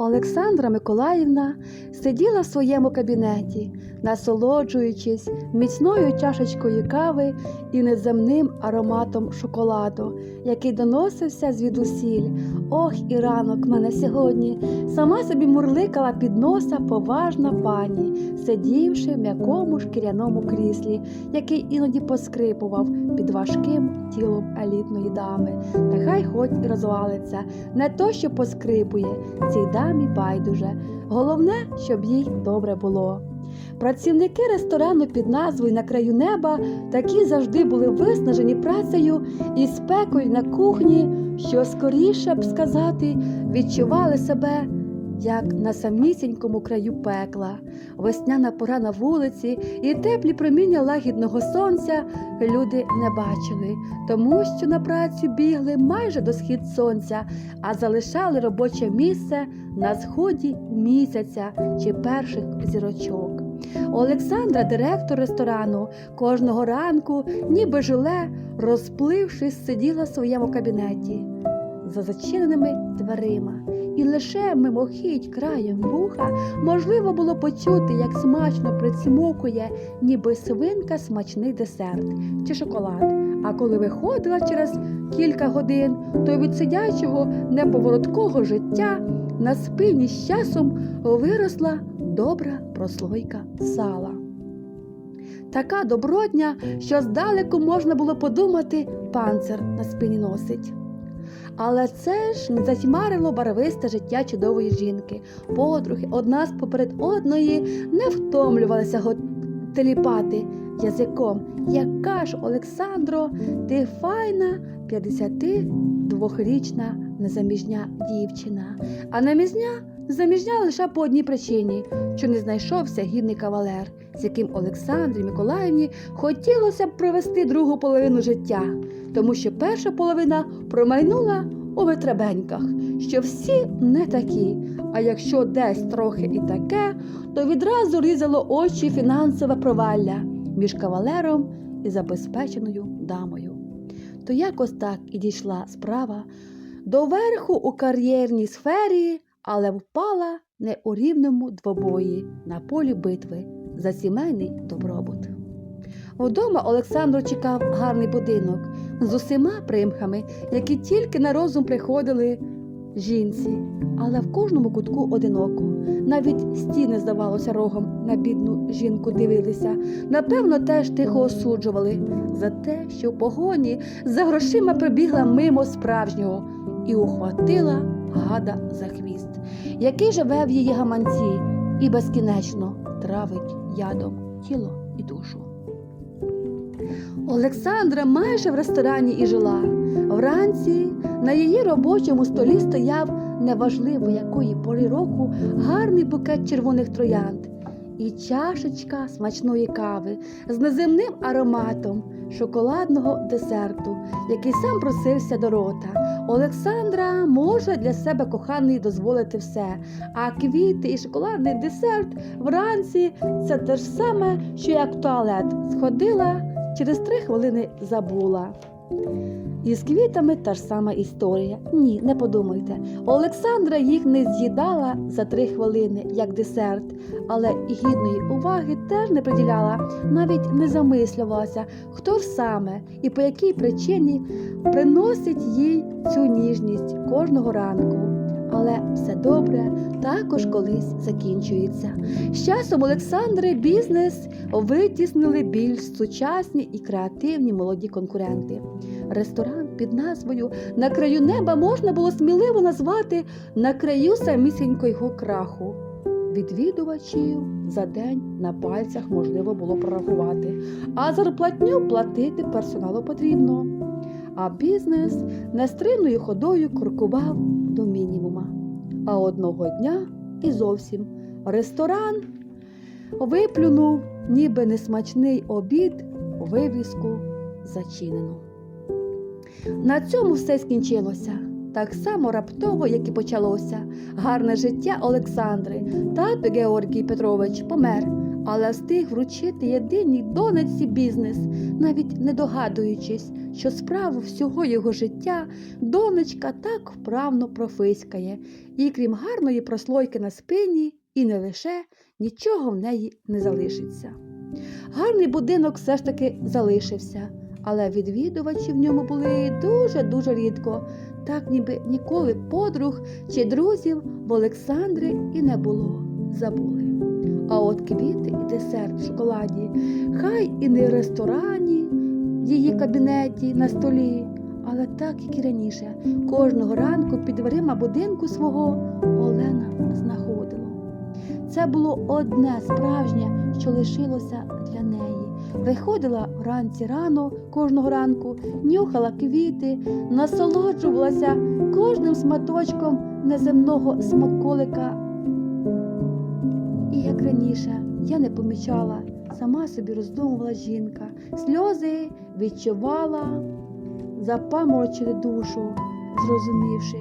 Олександра Миколаївна сиділа в своєму кабінеті, насолоджуючись міцною чашечкою кави і неземним ароматом шоколаду, який доносився звідусіль. Ох, і ранок мене сьогодні. Сама собі мурликала під носа поважна пані, сидівши в м'якому шкіряному кріслі, який іноді поскрипував під важким тілом елітної дами. Нехай хоч і розвалиться, не то, що поскрипує, цій дамі байдуже. Головне, щоб їй добре було. Працівники ресторану під назвою На краю неба такі завжди були виснажені працею і спекою на кухні, що скоріше б сказати, відчували себе як на самісінькому краю пекла. Весняна пора на вулиці і теплі проміння лагідного сонця люди не бачили, тому що на працю бігли майже до схід сонця, а залишали робоче місце на сході місяця чи перших зірочок. Олександра, директор ресторану, кожного ранку, ніби жиле, розплившись, сиділа в своєму кабінеті за зачиненими дверима, і лише мимохідь краєм вуха можливо було почути, як смачно прицмокує, ніби свинка смачний десерт чи шоколад. А коли виходила через кілька годин, то від сидячого неповороткого життя на спині з часом виросла добра прослойка сала. Така добротня, що здалеку можна було подумати, панцир на спині носить. Але це ж не затьмарило барвисте життя чудової жінки. Подруги одна з поперед одної не втомлювалися теліпати язиком. Яка ж, Олександро, ти файна 52-річна незаміжня дівчина, а намізня заміжня лише по одній причині, що не знайшовся гідний кавалер, з яким Олександрі Миколаївні хотілося б провести другу половину життя, тому що перша половина промайнула у витребеньках, що всі не такі. А якщо десь трохи і таке, то відразу різало очі фінансове провалля між кавалером і забезпеченою дамою. То якось так і дійшла справа до верху у кар'єрній сфері, але впала не у рівному двобої на полі битви за сімейний добробут. Вдома Олександру чекав гарний будинок з усіма примхами, які тільки на розум приходили жінці, але в кожному кутку одиноко. Навіть стіни, здавалося, рогом на бідну жінку дивилися. Напевно, теж тихо осуджували за те, що в погоні за грошима прибігла мимо справжнього і ухватила гада за хвіст, який живе в її гаманці і безкінечно травить ядом тіло і душу. Олександра майже в ресторані і жила. Вранці на її робочому столі стояв неважливо якої пори року гарний букет червоних троянд і чашечка смачної кави з неземним ароматом шоколадного десерту, який сам просився до рота. Олександра може для себе коханий дозволити все, а квіти і шоколадний десерт вранці це те ж саме, що як туалет. Сходила, через три хвилини забула. І з квітами та ж сама історія. Ні, не подумайте. Олександра їх не з'їдала за три хвилини, як десерт, але гідної уваги теж не приділяла, навіть не замислювалася, хто ж саме і по якій причині приносить їй цю ніжність кожного ранку. Але все добре також колись закінчується. З часом Олександри бізнес витіснили більш сучасні і креативні молоді конкуренти. Ресторан під назвою На краю неба можна було сміливо назвати на краю самісінького краху. Відвідувачів за день на пальцях можливо було прорахувати, а зарплатню платити персоналу потрібно. А бізнес нестримною ходою крокував до мінімума. А одного дня і зовсім ресторан виплюнув, ніби несмачний обід, вивіску зачинено. На цьому все скінчилося. Так само раптово, як і почалося. Гарне життя Олександри. Тато Георгій Петрович помер, але встиг вручити єдиній донеці бізнес, навіть не догадуючись, що справу всього його життя донечка так вправно профиськає, і крім гарної прослойки на спині, і не лише нічого в неї не залишиться. Гарний будинок все ж таки залишився, але відвідувачі в ньому були дуже-дуже рідко, так ніби ніколи подруг чи друзів в Олександри і не було. Забули. А от квіти і десерт в шоколаді, хай і не в ресторані, в її кабінеті на столі, але так, як і раніше, кожного ранку під дверима будинку свого Олена знаходила. Це було одне справжнє, що лишилося для неї. Виходила вранці рано кожного ранку, нюхала квіти, насолоджувалася кожним сматочком неземного смаколика. І як раніше, я не помічала, сама собі роздумувала жінка, сльози відчувала, запаморочили душу, зрозумівши,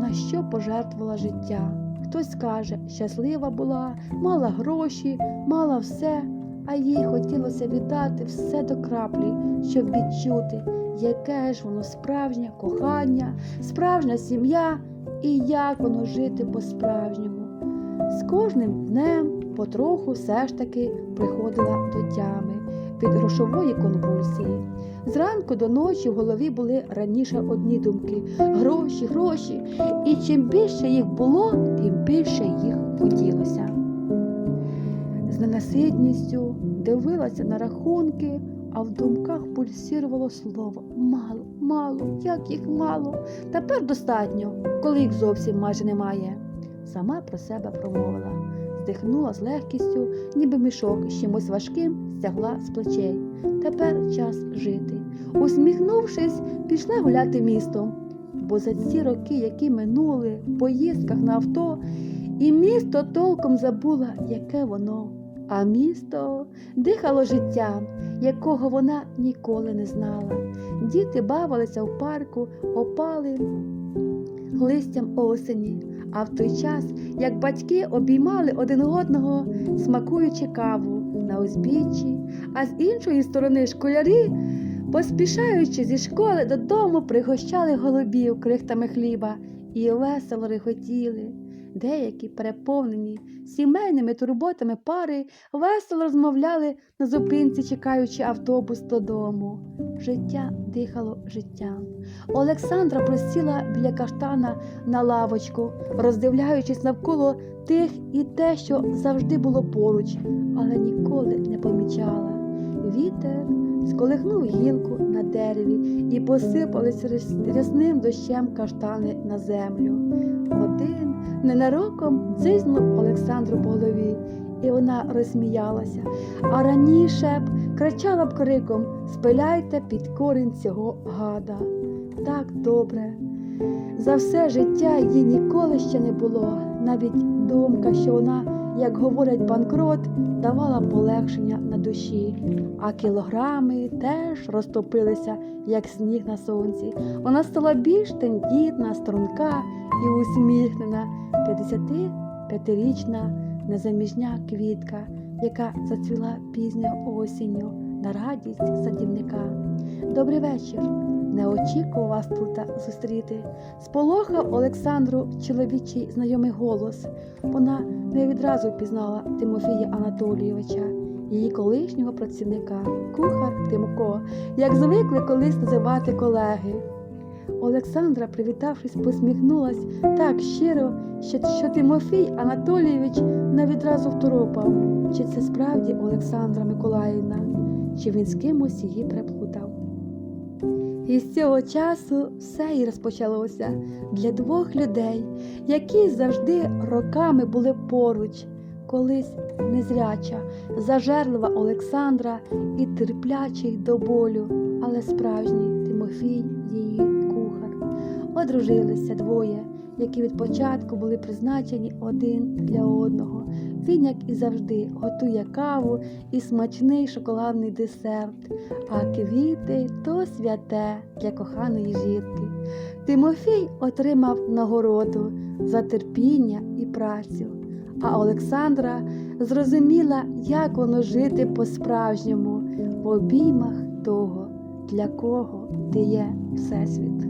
на що пожертвувала життя. Хтось скаже, щаслива була, мала гроші, мала все, а їй хотілося віддати все до краплі, щоб відчути, яке ж воно справжнє кохання, справжня сім'я і як воно жити по-справжньому. З кожним днем потроху все ж таки приходила до тями від грошової конвульсії. Зранку до ночі в голові були раніше одні думки гроші, гроші. І чим більше їх було, тим більше їх хотілося. З ненаситністю дивилася на рахунки, а в думках пульсірувало слово мало, мало, як їх мало. Тепер достатньо, коли їх зовсім майже немає. Сама про себе промовила, здихнула з легкістю, ніби мішок з чимось важким стягла з плечей. Тепер час жити. Усміхнувшись, пішла гуляти містом, бо за ці роки, які минули в поїздках на авто, і місто толком забула, яке воно. А місто дихало життям, якого вона ніколи не знала. Діти бавилися в парку, опали листям осені. А в той час, як батьки обіймали один одного, смакуючи каву на узбіччі, а з іншої сторони школярі, поспішаючи зі школи додому, пригощали голубів крихтами хліба і весело реготіли. Деякі, переповнені сімейними турботами пари, весело розмовляли на зупинці, чекаючи автобус додому. Життя дихало життям. Олександра присіла біля каштана на лавочку, роздивляючись навколо тих і те, що завжди було поруч, але ніколи не помічала. Вітер сколихнув гілку на дереві і посипались рясним дощем каштани на землю. Один ненароком дзизнув Олександру по голові, і вона розсміялася. А раніше б кричала б криком Спиляйте під корінь цього гада. Так добре. За все життя їй ніколи ще не було. Навіть думка, що вона, як говорять банкрот, давала полегшення душі, а кілограми теж розтопилися, як сніг на сонці. Вона стала більш тендітна, струнка і усміхнена, 55-річна незаміжня квітка, яка зацвіла пізньо осінню на радість садівника. Добрий вечір. Не очікував вас тут зустріти. Сполохав Олександру чоловічий знайомий голос. Вона не відразу впізнала Тимофія Анатолійовича, її колишнього працівника, кухар Тимко, як звикли колись називати колеги. Олександра, привітавшись, посміхнулась так щиро, що, Тимофій Анатолійович не відразу второпав, чи це справді Олександра Миколаївна, чи він з кимось її приплутав. І з цього часу все і розпочалося для двох людей, які завжди роками були поруч, колись незряча, зажерлива Олександра і терплячий до болю, але справжній Тимофій її кухар. Одружилися двоє, які від початку були призначені один для одного. Він, як і завжди, готує каву і смачний шоколадний десерт, а квіти то святе для коханої жінки. Тимофій отримав нагороду за терпіння і працю, а Олександра зрозуміла, як воно жити по-справжньому в обіймах того для кого ти є Всесвіт.